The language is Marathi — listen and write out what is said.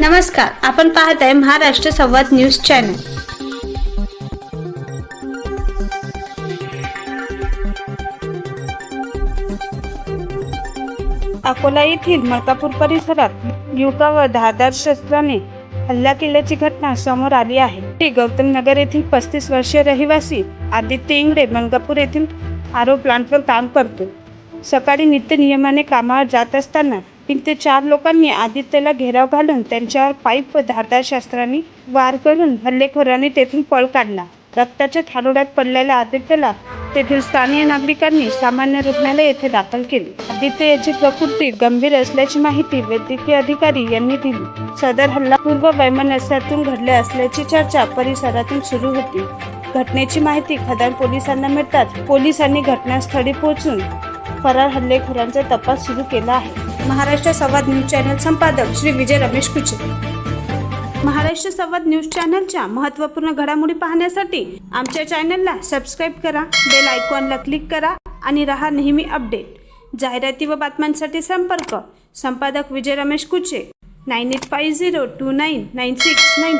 नमस्कार आपण पाहत आहे महाराष्ट्र संवाद न्यूज चॅनल. अकोला येथील मलकापूर परिसरात युवकावर धारदार शस्त्राने हल्ला केल्याची घटना समोर आली आहे. ते गौतम नगर येथील पस्तीस वर्षीय रहिवासी आदित्य इंगडे मलकापूर येथील आरो प्लांटवर काम करतो. सकाळी नित्य नियमाने कामावर जात असताना तीन ते चार लोकांनी आदित्यला घेराव घालून त्यांच्यावर पाईप व धारदार शस्त्रांनी वार करून हल्लेखोरांनी तेथून पळ काढला. रक्ताच्या थारोड्यात पडलेल्या आदित्यला तेथील स्थानीय नागरिकांनी सामान्य रुग्णालय येथे दाखल केले. आदित्य याची प्रकृती गंभीर असल्याची माहिती वैद्यकीय अधिकारी यांनी दिली. सदर हल्ला पूर्व वैमनस्यातून घडले असल्याची चर्चा परिसरातून सुरू होती. घटनेची माहिती खदान पोलिसांना मिळताच पोलिसांनी घटनास्थळी पोहोचून फरार हल्लेखोरांचा तपास सुरू केला आहे. महाराष्ट्र संवाद न्यूज चॅनल संपादक श्री विजय रमेश कुचे. महाराष्ट्र संवाद न्यूज चॅनलच्या महत्त्वपूर्ण घडामोडी पाहण्यासाठी आमच्या चॅनलला सबस्क्राईब करा बेल आयकॉनला क्लिक करा आणि रहा नेहमी अपडेट. जाहिराती व बातम्यांसाठी संपर्क संपादक Vijay Ramesh Kuche. Nine eight five zero two nine nine six nine